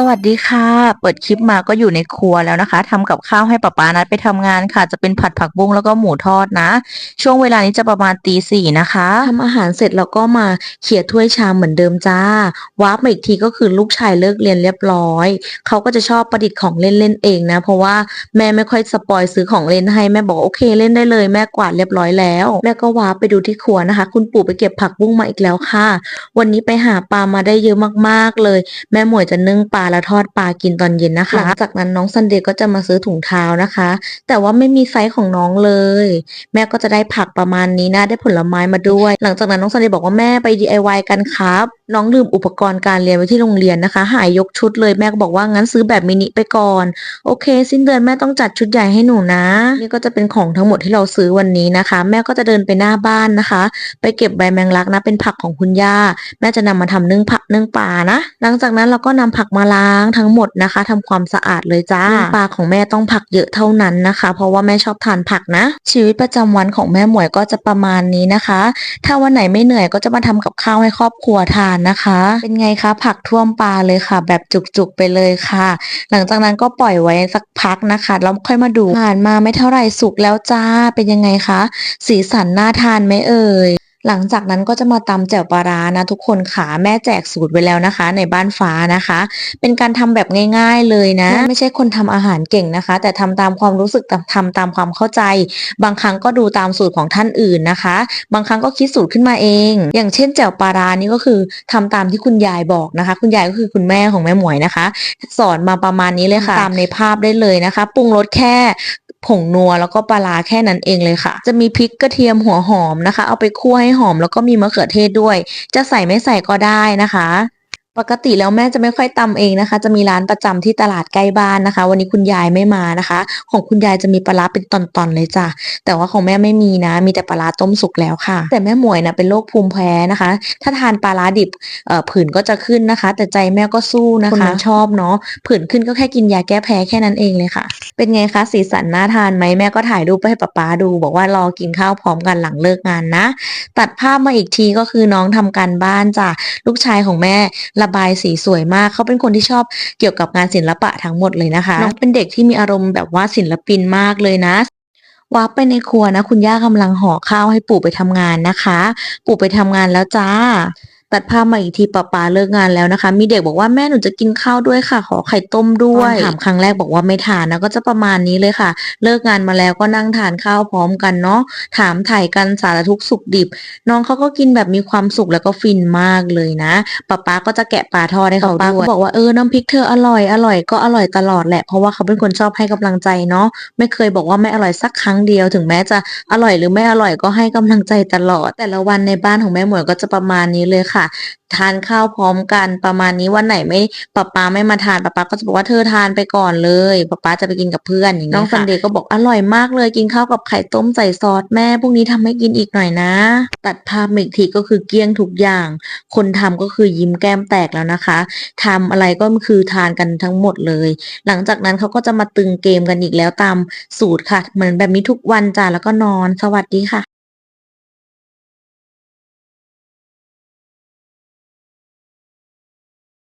สวัสดีค่ะ เปิดคลิปมาก็อยู่ในครัวแล้วนะคะทำกับข้าวให้ป๊าป๊านัดไปทำงานค่ะ จะเป็นผัดผักบุ้งแล้วก็หมูทอดนะ ช่วงเวลานี้จะประมาณตีสี่นะคะทำอาหารเสร็จแล้วก็มาเขี่ยถ้วยชามเหมือนเดิมจ้าวาร์ปมาอีกทีก็คือลูกชายเลิกเรียนเรียบร้อย เขาก็จะชอบประดิษฐ์ของเล่นเล่นเองนะ เพราะว่าแม่ไม่ค่อยสปอยซื้อของเล่นให้แม่บอกโอเคเล่นได้เลย แม่กวาดเรียบร้อยแล้ว แม่ก็วาร์ปไปดูที่ครัวนะคะ คุณปู่ไปเก็บผักบุ้งมาอีกแล้วค่ะ วันนี้ไปหาปลามาได้เยอะมากๆเลย แม่หมวยจะนึ่งปลาแล้วทอดปลากินตอนเย็นนะคะหลังจากนั้นน้องซันเดย์ก็จะมาซื้อถุงเท้านะคะ แต่ว่าไม่มีไซส์ของน้องเลย แม่ก็จะได้ผักประมาณนี้นะได้ผลไม้มาด้วย หลังจากนั้นน้องซันเดย์บอกว่าแม่ไป DIY กันครับ น้องลืมอุปกรณ์การเรียนไว้ที่โรงเรียนนะคะ หายยกชุดเลยแม่ก็บอกว่างั้นซื้อแบบมินิไปก่อน โอเค สิ้นเดือนแม่ต้องจัดชุดใหญ่ให้หนูนะ นี่ก็จะเป็นของทั้งหมดที่เราซื้อวันนี้นะคะ แม่ก็จะเดินไปหน้าบ้านนะคะ ไปเก็บใบแมงลักนะ เป็นผักของคุณย่า แม่จะนำมาทำนึ่งผักนึ่งปลานะ หลังจากนั้นเราก็นำผักมาล้างทั้งหมดนะคะทำความสะอาดเลยจ้าปลาของแม่ต้องผักเยอะเท่านั้นนะคะ เพราะว่าแม่ชอบทานผักนะ ชีวิตประจำวันของแม่หมวยก็จะประมาณนี้นะคะ ถ้าวันไหนไม่เหนื่อยก็จะมาทำกับข้าวให้ครอบครัวทานนะคะ เป็นไงคะผักท่วมปลาเลยค่ะ แบบจุกๆไปเลยค่ะ หลังจากนั้นก็ปล่อยไว้สักพักนะคะแล้วค่อยมาดูผ่านมาไม่เท่าไหร่สุกแล้วจ้าเป็นยังไงคะ สีสันน่าทานไหมเอ่ย หลังจากนั้นก็จะมาตำแจ่วปลาร้านะทุกคนค่ะแม่แจกสูตรไว้แล้วนะคะ ในบ้านฟ้านะคะ เป็นการทำแบบง่าย ๆเลยนะ ไม่ใช่คนทำอาหารเก่งนะคะ แต่ทำตามความรู้สึกทำตามความเข้าใจ บางครั้งก็ดูตามสูตรของท่านอื่นนะคะ บางครั้งก็คิดสูตรขึ้นมาเอง อย่างเช่นแจ่วปลาร้านี่ก็คือทำตามที่คุณยายบอกนะคะ คุณยายก็คือคุณแม่ของแม่หมวยนะคะ สอนมาประมาณนี้เลยค่ะ ตามในภาพได้เลยนะคะ ปรุงรสแค่ผงนัวแล้วก็ปลาร้าแค่นั้นเองเลยค่ะ จะมีพริกกระเทียมหัวหอมนะคะ เอาไปคั่วให้หอมแล้วก็มีมะเขือเทศด้วย จะใส่ไม่ใส่ก็ได้นะคะ ปกติแล้วแม่จะไม่ค่อยตำเองนะคะ จะมีร้านประจำที่ตลาดใกล้บ้านนะคะ วันนี้คุณยายไม่มานะคะ ของคุณยายจะมีปลาร้าเป็นตอนๆเลยจ้ะแต่ว่าของแม่ไม่มีนะ มีแต่ปลาร้าต้มสุกแล้วค่ะ แต่แม่หมวยนะเป็นโรคภูมิแพ้นะคะ ถ้าทานปลาร้าดิบเอ่อผื่นก็จะขึ้นนะคะ แต่ใจแม่ก็สู้นะคะคนมันชอบเนาะผื่นขึ้นก็แค่กินยาแก้แพ้แค่นั้นเองเลยค่ะ เป็นไงคะสีสันน่าทานไหมแม่ก็ถ่ายรูปไปให้ป๊าป๊าดู บอกว่ารอกินข้าวพร้อมกันหลังเลิกงานนะ ตัดภาพมาอีกทีก็คือน้องทำการบ้านจ้ะลูกชายของแม่ระบายสีสวยมาก เขาเป็นคนที่ชอบเกี่ยวกับงานศิลปะทั้งหมดเลยนะคะ น้องเป็นเด็กที่มีอารมณ์แบบว่าศิลปินมากเลยนะวาร์ปไปในครัวนะ คุณย่ากำลังห่อข้าวให้ปู่ไปทำงานนะคะ ปู่ไปทำงานแล้วจ้า ตัดภาพมาอีกทีป้าปาเลิกงานแล้วนะคะ มีเด็กบอกว่าแม่หนูจะกินข้าวด้วยค่ะ ขอไข่ต้มด้วยถามครั้งแรกบอกว่าไม่ทานนะก็จะประมาณนี้เลยค่ะ เลิกงานมาแล้วก็นั่งทานข้าวพร้อมกันเนาะถามถ่ายกันสารทุกสุขดิบ น้องเขาก็กินแบบมีความสุขแล้วก็ฟินมากเลยนะป้าป๊าก็จะแกะปลาทอดให้เขาด้วยป้าก็บอกว่าเออน้ำพริกเธออร่อยอร่อยก็อร่อยตลอดแหละเพราะว่าเขาเป็นคนชอบให้กำลังใจเนาะไม่เคยบอกว่าไม่อร่อยสักครั้งเดียวถึงแม้จะอร่อยหรือไม่อร่อยก็ให้กำลังใจตลอด แต่ละวันในบ้านของแม่หมวยก็จะประมาณนี้เลยค่ะทานข้าวพร้อมกันประมาณนี้วันไหนไม่ป๊าป๊าไม่มาทานป๊าป๊าก็จะบอกว่าเธอทานไปก่อนเลยป๊าป๊าจะไปกินกับเพื่อนอย่างนี้น้องซันเดย์ก็บอกอร่อยมากเลยกินข้าวกับไข่ต้มใส่ซอสแม่พรุ่งนี้ทำให้กินอีกหน่อยนะ ตัดภาพมาอีกทีก็คือเกี้ยงทุกอย่าง คนทำก็คือยิ้มแก้มแตกแล้วนะคะทำอะไรก็คือทานกันทั้งหมดเลย หลังจากนั้นเขาก็จะมาตึงเกมกันอีกแล้วตามสูตรค่ะ เหมือนแบบนี้ทุกวันจ้ะแล้วก็นอนสวัสดีค่ะ